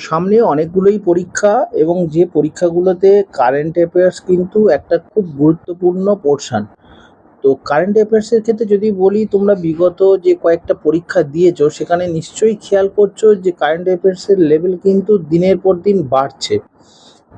সামনে অনেকগুলোই পরীক্ষা এবং যে পরীক্ষাগুলোতে কারেন্ট অ্যাফেয়ার্স কিন্তু একটা খুব গুরুত্বপূর্ণ পোর্শন তো কারেন্ট অ্যাফেয়ার্সের ক্ষেত্রে যদি বলি, তোমরা বিগত যে কয়েকটা পরীক্ষা দিয়েছ, সেখানে নিশ্চয়ই খেয়াল করছ যে কারেন্ট অ্যাফেয়ার্সের লেভেল কিন্তু দিনের পর দিন বাড়ছে।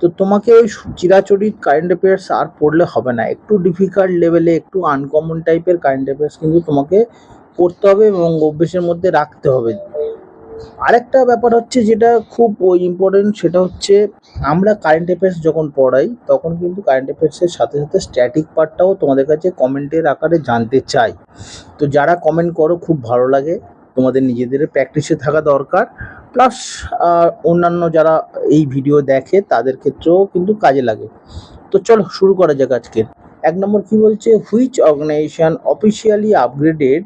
তো তোমাকে ওই চিরাচরিত কারেন্ট অ্যাফেয়ার্স আর পড়লে হবে না। একটু ডিফিকাল্ট লেভেলে একটু আনকমন টাইপের কারেন্ট অ্যাফেয়ার্স কিন্তু তোমাকে পড়তে হবে এবং অভ্যেসের মধ্যে রাখতে হবে। আরেকটা ব্যাপার হচ্ছে যেটা খুব ইম্পর্টেন্ট সেটা হচ্ছে আমরা কারেন্ট অ্যাফেয়ার্স যখন পড়াই, তখন কিন্তু কারেন্ট অ্যাফেয়ার্সের সাথে সাথে স্ট্যাটিক পার্টটাও তোমাদের কাছে কমেন্টের আকারে জানতে চাই। তো যারা কমেন্ট করো, খুব ভালো লাগে। তোমাদের নিজেদের প্র্যাকটিসে থাকা দরকার। প্লাস অন্যান্য যারা এই ভিডিও দেখে, তাদের ক্ষেত্রেও কিন্তু কাজে লাগে। তো চলো, শুরু করা যাক আজকে। এক নম্বর কি বলছে? Which organization officially upgraded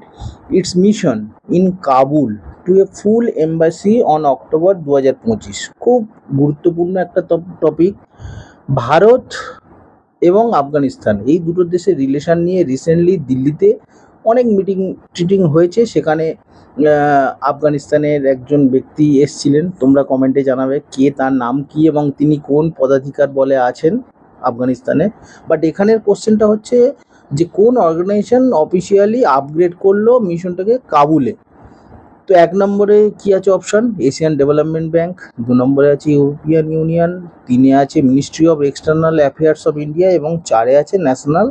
its mission in Kabul to a full embassy on October দু হাজার পঁচিশ খুব গুরুত্বপূর্ণ একটা টপিক ভারত এবং আফগানিস্তান, এই দুটো দেশের রিলেশন নিয়ে রিসেন্টলি দিল্লিতে অনেক মিটিং টিটিং হয়েছে। সেখানে আফগানিস্তানের একজন ব্যক্তি এসছিলেন। তোমরা কমেন্টে জানাবে কে তার নাম কি এবং তিনি কোন পদাধিকার বলে আছেন। আফগানিস্তানে। বাট এখানের কোশ্চেনটা হচ্ছে যে কোন অর্গানাইজেশন অফিসিয়ালি আপগ্রেড করল মিশনটাকে কাবুলে? তো এক নম্বরে কি আছে অপশন এশিয়ান ডেভেলপমেন্ট ব্যাংক দু নম্বরে আছে ইউরোপিয়ান ইউনিয়ন তিনে আছে ministry of external affairs of India এবং চারে আছে ন্যাশনাল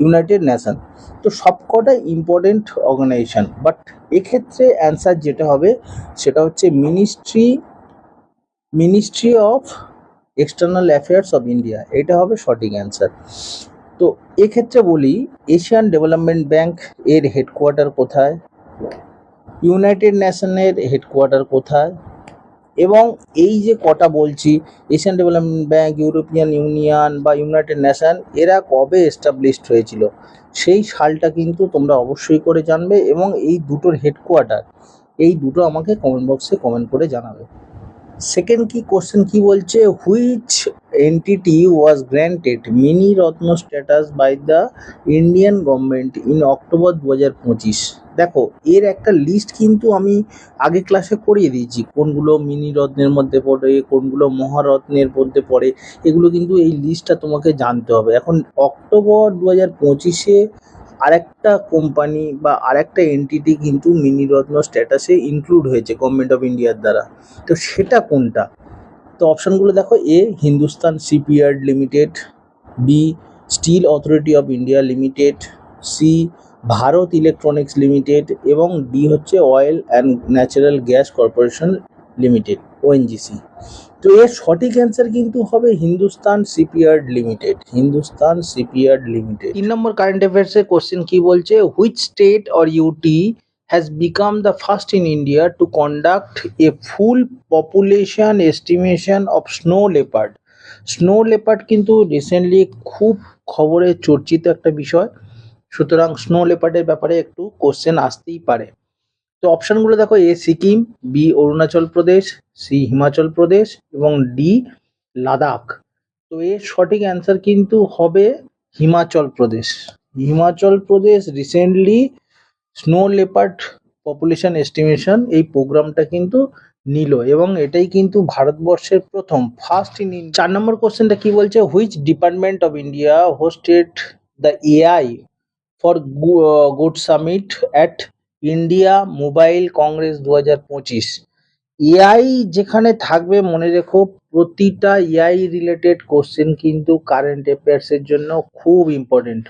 ইউনাইটেড নেশন তো সবকটাই ইম্পর্টেন্ট অর্গানাইজেশন বাট এক্ষেত্রে অ্যান্সার যেটা হবে সেটা হচ্ছে ministry ministry of external affairs of India এটা হবে সঠিক অ্যান্সার তো এক্ষেত্রে বলি এশিয়ান ডেভেলপমেন্ট ব্যাংক এর হেডকোয়ার্টার কোথায়? ইউনাইটেড নেশনের হেডকোয়ার্টার কোথায়? এবং এই যে কটা বলছি Asian development bank European Union বা ইউনাইটেড নেশন এরা কবে এস্টাবলিশড হয়েছিল? সেই সালটা কিন্তু তোমরা অবশ্যই করে জানবে এবং এই দুটোর হেডকোয়ার্টার এই দুটো আমাকে কমেন্ট বক্সে কমেন্ট করে জানাবে। সেকেন্ড কি কোশ্চেন কি বলছে? Which entity was granted mini Ratna status by the Indian government in October দু হাজার পঁচিশ দেখো, এর একটা লিস্ট কিন্তু আমি আগে ক্লাসে করিয়ে দিয়েছি। কোনগুলো মিনি রত্নের মধ্যে পড়ে, কোনগুলো মহারত্নের মধ্যে পড়ে, এগুলো কিন্তু এই লিস্টটা তোমাকে জানতে হবে। এখন অক্টোবর দু হাজার পঁচিশে আরেকটা কোম্পানি বা আরেকটা এন্টিটি কিন্তু মিনি রত্ন স্ট্যাটাসে ইনক্লুড হয়েছে গভর্নমেন্ট অফ ইন্ডিয়ার দ্বারা। তো সেটা কোনটা? তো অপশানগুলো দেখো A Hindustan shipyard limited B steel authority of India limited C Bharat electronics limited এবং ডি হচ্ছে oil and natural gas corporation limited ONGC তো এর সঠিক অ্যান্সার কিন্তু হবে Hindustan shipyard limited Hindustan shipyard limited তিন নম্বর কারেন্ট অ্যাফেয়ার্সের কোশ্চেন কি বলছে? Which state or UT has become the first in India to conduct a full population estimation of snow leopard snow leopard কিন্তু রিসেন্টলি খুব খবরে চর্চিত একটা বিষয়। সুতরাং স্নো লেপার্ডের ব্যাপারে একটু কোশ্চেন আসতেই পারে। তো অপশনগুলো দেখো, A Sikkim, B Arunachal Pradesh, C Himachal Pradesh এবং ডি লাদাখ। তো এর সঠিক অ্যান্সার কিন্তু হবে Himachal Pradesh. Himachal Pradesh recently snow leopard population estimation এই প্রোগ্রামটা কিন্তু নিল এবং এটাই কিন্তু ভারতবর্ষের প্রথম ফার্স্ট ইন চার নম্বর কোশ্চেনটা কি বলছে? Which department of India hosted the AI for good summit at India mobile congress দু হাজার পঁচিশ। এআই যেখানে থাকবে, মনে রেখো, প্রতিটা এআই রিলেটেড কোশ্চেন কিন্তু কারেন্ট অ্যাফেয়ার্সের জন্য খুব ইম্পর্টেন্ট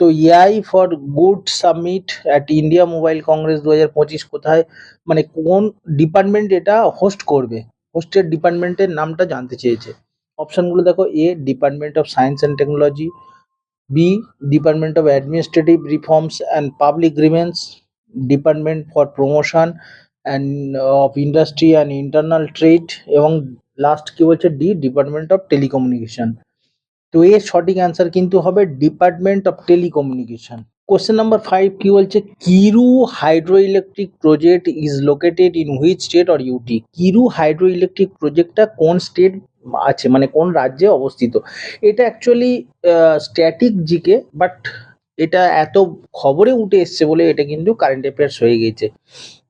তো AI for good submit at India mobile congress দু হাজার পঁচিশ কোথায়? মানে কোন ডিপার্টমেন্ট এটা হোস্ট করবে? হোস্টের ডিপার্টমেন্টের নামটা জানতে চেয়েছে। অপশনগুলো দেখো A department of science and technology B department of administrative reforms and public grievance department for promotion and of industry and internal trade এবং লাস্ট কি বলছে? ডি ডিপার্টমেন্ট অফ টেলিকমিউনিকেশন তো এর সঠিক অ্যান্সার কিন্তু হবে department of telecommunication question number five কি বলছে? Kiru hydro electric project is located in which state or UT Kiru hydro electric প্রজেক্টটা কোন স্টেট আছে? মানে কোন রাজ্যে অবস্থিত? এটা অ্যাকচুয়ালি স্ট্যাটিক জিকে বাট এটা এত খবরে উঠে এসছে বলে এটা কিন্তু কারেন্ট অ্যাফেয়ার্স হয়ে গেছে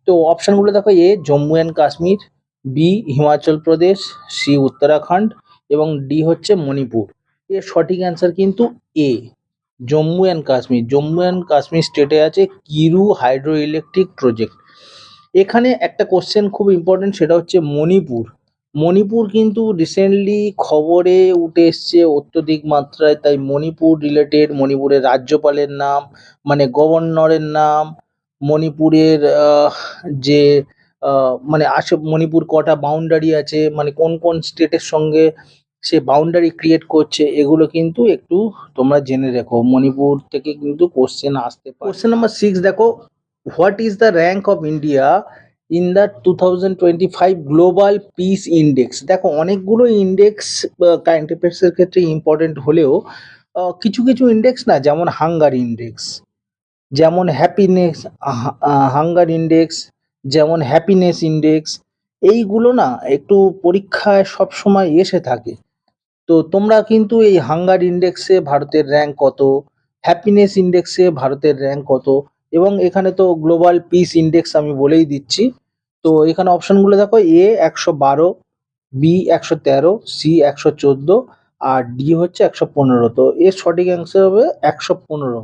তো অপশনগুলো দেখো A, Jammu and Kashmir B Himachal Pradesh C Uttarakhand এবং ডি হচ্ছে মণিপুর। এর সঠিক অ্যান্সার কিন্তু A Jammu and Kashmir. Jammu and Kashmir স্টেটে আছে কিরু হাইড্রো ইলেকট্রিক প্রজেক্ট এখানে একটা কোশ্চেন খুব ইম্পর্টেন্ট সেটা হচ্ছে মণিপুর। মণিপুর কিন্তু রিসেন্টলি খবরে উঠে এসছে অত্যধিক মাত্রায়। তাই মণিপুর রিলেটেড মণিপুরের রাজ্যপালের নাম মানে গভর্নরের নাম, মণিপুরের যে মানে আসে, মণিপুর কটা বাউন্ডারি আছে মানে কোন কোন স্টেটের সঙ্গে সে বাউন্ডারি ক্রিয়েট করছে, এগুলো কিন্তু একটু তোমরা জেনে রেখো। মণিপুর থেকে কিন্তু কোশ্চেন আসতে পারে। কোশ্চেন নাম্বার সিক্স দেখো what is the rank of India in the two thousand twenty five global peace index দেখো অনেকগুলো ইন্ডেক্স কারেন্ট অ্যাফেয়ার্সের ক্ষেত্রে ইম্পর্টেন্ট হলেও কিছু কিছু ইন্ডেক্স না, যেমন হাঙ্গার ইন্ডেক্স যেমন হ্যাপিনেস হাঙ্গার ইন্ডেক্স যেমন হ্যাপিনেস ইন্ডেক্স এইগুলো না একটু পরীক্ষায় সব সময় এসে থাকে। তো তোমরা কিন্তু এই হাঙ্গার ইন্ডেক্সে ভারতের র্যাঙ্ক কত হ্যাপিনেস ইন্ডেক্সে ভারতের র্যাঙ্ক কত এবং এখানে তো গ্লোবাল পিস ইন্ডেক্স আমি বলেই দিচ্ছি। তো এখানে অপশনগুলো দেখো এ একশো বারো বি একশো তেরো সি একশো চোদ্দ আর ডি হচ্ছে একশো পনেরো। তো এর সঠিক অ্যান্সার হবে একশো পনেরো।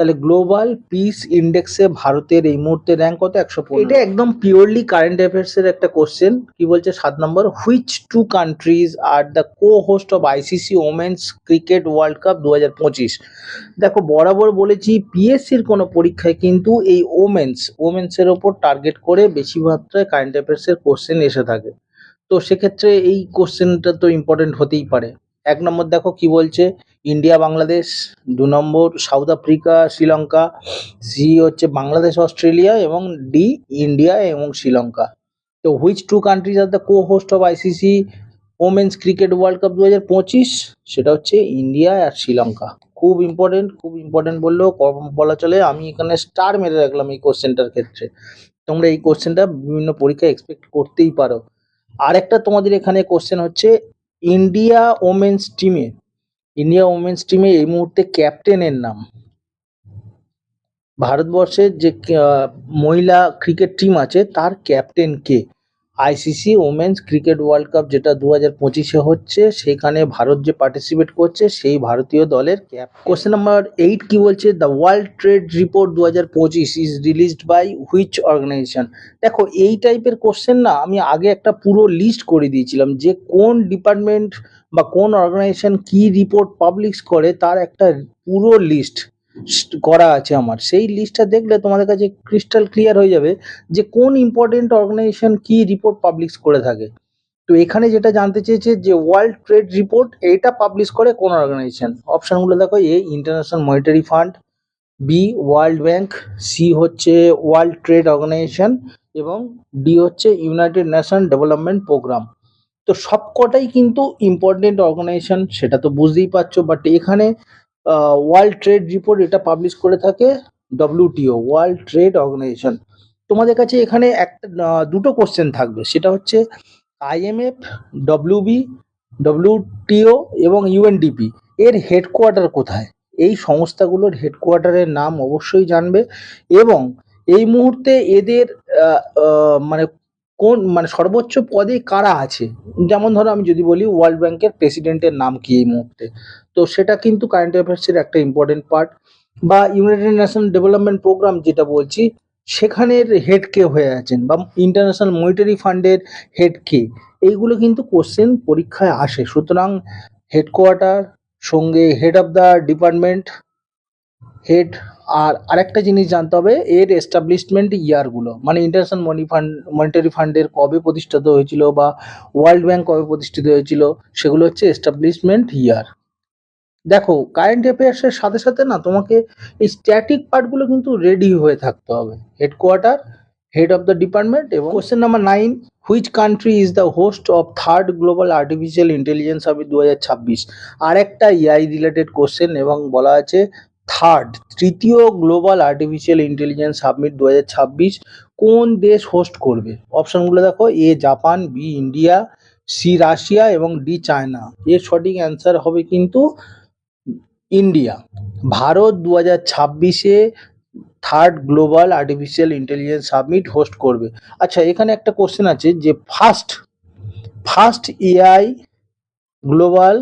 তাহলে গ্লোবাল পিস ইন্ডেক্সে ভারতের এই মুহূর্তে র্যাঙ্ক কত? একশো এটা একদম পিওরলি কারেন্ট অ্যাফেয়ার্স এর একটা কোশ্চেন কি বলছে? সাত নম্বর। Which two countries are the co host of ICC women's cricket world cup দু হাজার পঁচিশ? দেখো, বরাবর বলেছি পিএসসির কোনো পরীক্ষায় কিন্তু এই ওমেন্স ওমেন্সের ওপর টার্গেট করে বেশি মাত্রায় কারেন্ট অ্যাফেয়ার্স এর কোশ্চেন এসে থাকে। তো সেক্ষেত্রে এই কোশ্চেনটা তো ইম্পর্টেন্ট হতেই পারে। এক নম্বর দেখো কি বলছে? ইন্ডিয়া, বাংলাদেশ, দু নম্বর সাউথ আফ্রিকা, শ্রীলঙ্কা সি হচ্ছে বাংলাদেশ, অস্ট্রেলিয়া এবং ডি ইন্ডিয়া এবং শ্রীলঙ্কা। তো which two countries are the co host of ICC women's cricket world cup দু হাজার পঁচিশ? সেটা হচ্ছে ইন্ডিয়া আর শ্রীলঙ্কা। খুব ইম্পর্টেন্ট খুব ইম্পর্টেন্ট বললেও বলা চলে। আমি এখানে স্টার মেরে রাখলাম এই কোশ্চেনটার ক্ষেত্রে। তোমরা এই কোশ্চেনটা বিভিন্ন পরীক্ষায় এক্সপেক্ট করতেই পারো। আরেকটা তোমাদের এখানে কোশ্চেন হচ্ছে ইন্ডিয়া ওমেন্স টিমে ইন্ডিয়া ওমেন্স টিমে এই মুহূর্তে ক্যাপ্টেনের নাম। ভারতবর্ষের যে মহিলা ক্রিকেট টিম আছে, তার ক্যাপ্টেন কে? ICC women's cricket world cup যেটা দু হাজার পঁচিশে হচ্ছে, সেখানে ভারত যে পার্টিসিপেট করছে, সেই ভারতীয় দলের ক্যাপ কোশ্চেন নাম্বার এইট কি বলছে? দ্য ওয়ার্ল্ড ট্রেড রিপোর্ট দু হাজার পঁচিশ is released by which organization দেখো, এই টাইপের কোশ্চেন না, আমি আগে একটা পুরো লিস্ট করে দিয়েছিলাম যে কোন ডিপার্টমেন্ট বা কোন অর্গানাইজেশন কি রিপোর্ট পাবলিশ করে, তার একটা পুরো লিস্ট করা আছে আমার। সেই লিস্টটা দেখলে তোমাদের কাছে ক্রিস্টাল ক্লিয়ার হয়ে যাবে যে কোন ইম্পর্টেন্ট অর্গানাইজেশন কি রিপোর্ট পাবলিশ করে থাকে। তো এখানে যেটা জানতে চেয়েছে যে ওয়ার্ল্ড ট্রেড রিপোর্ট এটা পাবলিশ করে কোন অর্গানাইজেশন অপশনগুলো দেখো, A international monetary fund B world bank C হচ্ছে ওয়ার্ল্ড ট্রেড অর্গানাইজেশন এবং ডি হচ্ছে ইউনাইটেড নেশন ডেভেলপমেন্ট প্রোগ্রাম তো সবকটাই কিন্তু ইম্পর্টেন্ট অর্গানাইজেশন সেটা তো বুঝতেই পারছ বাট এখানে ওয়ার্ল্ড ট্রেড রিপোর্ট এটা পাবলিশ করে থাকে ডব্লিউটিও ওয়ার্ল্ড ট্রেড অর্গানাইজেশন তোমাদের কাছে এখানে একটা দুটো কোশ্চেন থাকবে। সেটা হচ্ছে আইএমএফ ডব্লিউবি ডব্লিউটিও এবং ইউএনডিপি এর হেডকোয়ার্টার কোথায়? এই সংস্থাগুলোর হেডকোয়ার্টারের নাম অবশ্যই জানবে এবং এই মুহূর্তে এদের মানে কোন মানে সর্বোচ্চ পদে কারা আছে? যেমন ধরো আমি যদি বলি ওয়ার্ল্ড ব্যাংকের প্রেসিডেন্টের নাম কি এই মুহূর্তে? তো সেটা কিন্তু কারেন্ট অ্যাফেয়ার্সের একটা ইম্পর্টেন্ট পার্ট বা ইউনাইটেড নেশন ডেভেলপমেন্ট প্রোগ্রাম যেটা বলছি, সেখানের হেড কে হয়ে আছেন বা ইন্টারন্যাশনাল মনিটারি ফান্ডের হেড কে? এইগুলো কিন্তু কোশ্চেন পরীক্ষায় আসে। সুতরাং হেডকোয়ার্টার সঙ্গে head of the department head আর আরেকটা জিনিস জানতে হবে, এর এস্টাবলিশমেন্ট ইয়ারগুলো মানে ইন্টারন্যাশনাল মনি ফান্ড মনিটারি ফান্ডের কবে প্রতিষ্ঠিত হয়েছিল বা ওয়ার্ল্ড ব্যাংক কবে প্রতিষ্ঠিত হয়েছিল, সেগুলো হচ্ছে এস্টাবলিশমেন্ট ইয়ার দেখো কারেন্ট অ্যাফেয়ার্সের সাথে সাথে না তোমাকে এই স্ট্যাটিক পার্টগুলো কিন্তু রেডি হয়ে থাকতে হবে। Headquarter head of the department এবং question number nine which country is the host of third global artificial intelligence summit দু হাজার ছাব্বিশ? আর একটা ইআই রিলেটেড কোশ্চেন এবং বলা আছে থার্ড তৃতীয় গ্লোবাল আর্টিফিশিয়াল ইন্টেলিজেন্স সাবমিট দু হাজার ছাব্বিশ কোন দেশ হোস্ট করবে? অপশনগুলো দেখো A Japan B India C Russia এবং ডি চায়না এর সঠিক অ্যান্সার হবে কিন্তু ইন্ডিয়া। ভারত দু হাজার ছাব্বিশে third global artificial intelligence summit host করবে। আচ্ছা এখানে একটা কোশ্চেন আছে যে first first AI global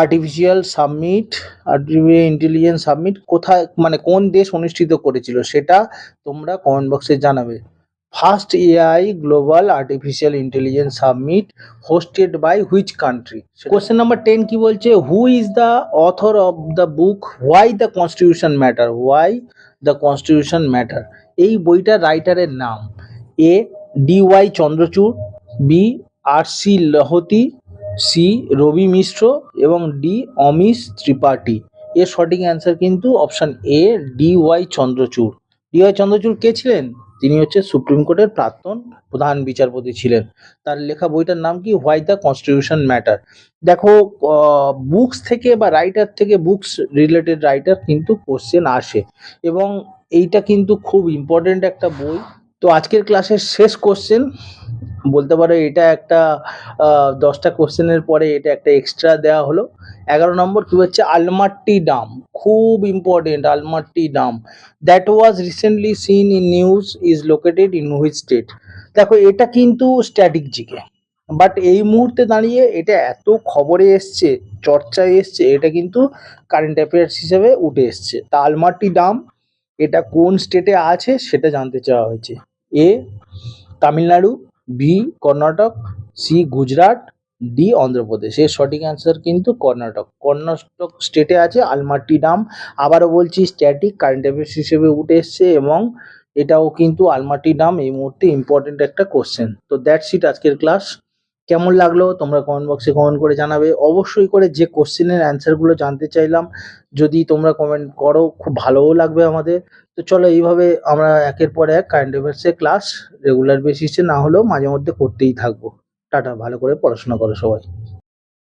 artificial summit artificial intelligence summit কোথায় মানে কোন দেশ অনুষ্ঠিত করেছিল? সেটা তোমরা কমেন্ট বক্সে জানাবে। First AI global artificial intelligence summit hosted by which country? Question number ten কি বলছে? Who is the author of the book why the constitution matter why the constitution matter এই বইটার রাইটারের নাম A D Y Chandrachud B R C Lahoti C Ravi Mishra এবং D Amish Tripathi. এর সঠিক answer কিন্তু option A D Y Chandrachud. D Y Chandrachud কে ছিলেন? তিনি হচ্ছে সুপ্রিম কোর্টের প্রাক্তন প্রধান বিচারপতি ছিলেন। তার লেখা বইটার নাম কি? হোয়াই দ্য কনস্টিটিউশন ম্যাটার দেখো বুকস থেকে বা রাইটার থেকে বুকস রিলেটেড রাইটার কিন্তু কোশ্চেন আসে এবং এইটা কিন্তু খুব ইম্পর্টেন্ট একটা বই। তো আজকের ক্লাসের শেষ কোশ্চেন বলতে পারো এটা একটা দশটা কোশ্চেনের পরে এটা একটা এক্সট্রা দেওয়া হলো। এগারো নম্বর কি হচ্ছে? আলমাট্টি ডাম খুব important Almatti dam that was recently seen in news is located in which state দেখো, এটা কিন্তু স্ট্যাটিক জিকে। বাট এই মুহূর্তে দাঁড়িয়ে এটা এত খবরে এসছে, চর্চায় এসছে, এটা কিন্তু কারেন্ট অ্যাফেয়ার্স হিসেবে উঠে এসছে। তা আলমাট্টি ডাম এটা কোন স্টেটে আছে সেটা জানতে চাওয়া হয়েছে। A, Tamil Nadu B, Karnataka, C, Gujarat, D, Andhra Pradesh. এর সঠিক অ্যান্সার কিন্তু কর্ণাটক। কর্ণাটক স্টেটে আছে আলমাটি ডাম আবারও বলছি স্ট্যাটিক কারেন্ট অ্যাফেয়ার্স হিসেবে উঠে এসছে এবং এটাও কিন্তু আলমাটি ডাম এই মুহূর্তে ইম্পর্টেন্ট একটা কোশ্চেন তো দ্যাটস ইট আজকের ক্লাস কেমন লাগল? তোমরা কমেন্ট বক্সে কমেন্ট করে জানাবে। অবশ্যই করে যে কোশ্চেনের অ্যান্সারগুলো জানতে চাইলাম, যদি তোমরা কমেন্ট করো, খুব ভালোও লাগবে আমাদের। তো চলো এইভাবে আমরা একের পর এক কারেন্ট অ্যাফেয়ার্সের ক্লাস রেগুলার বেসিসে না হলেও মাঝে মধ্যে করতেই থাকব। টাটা, ভালো করে পড়াশোনা করো সবাই।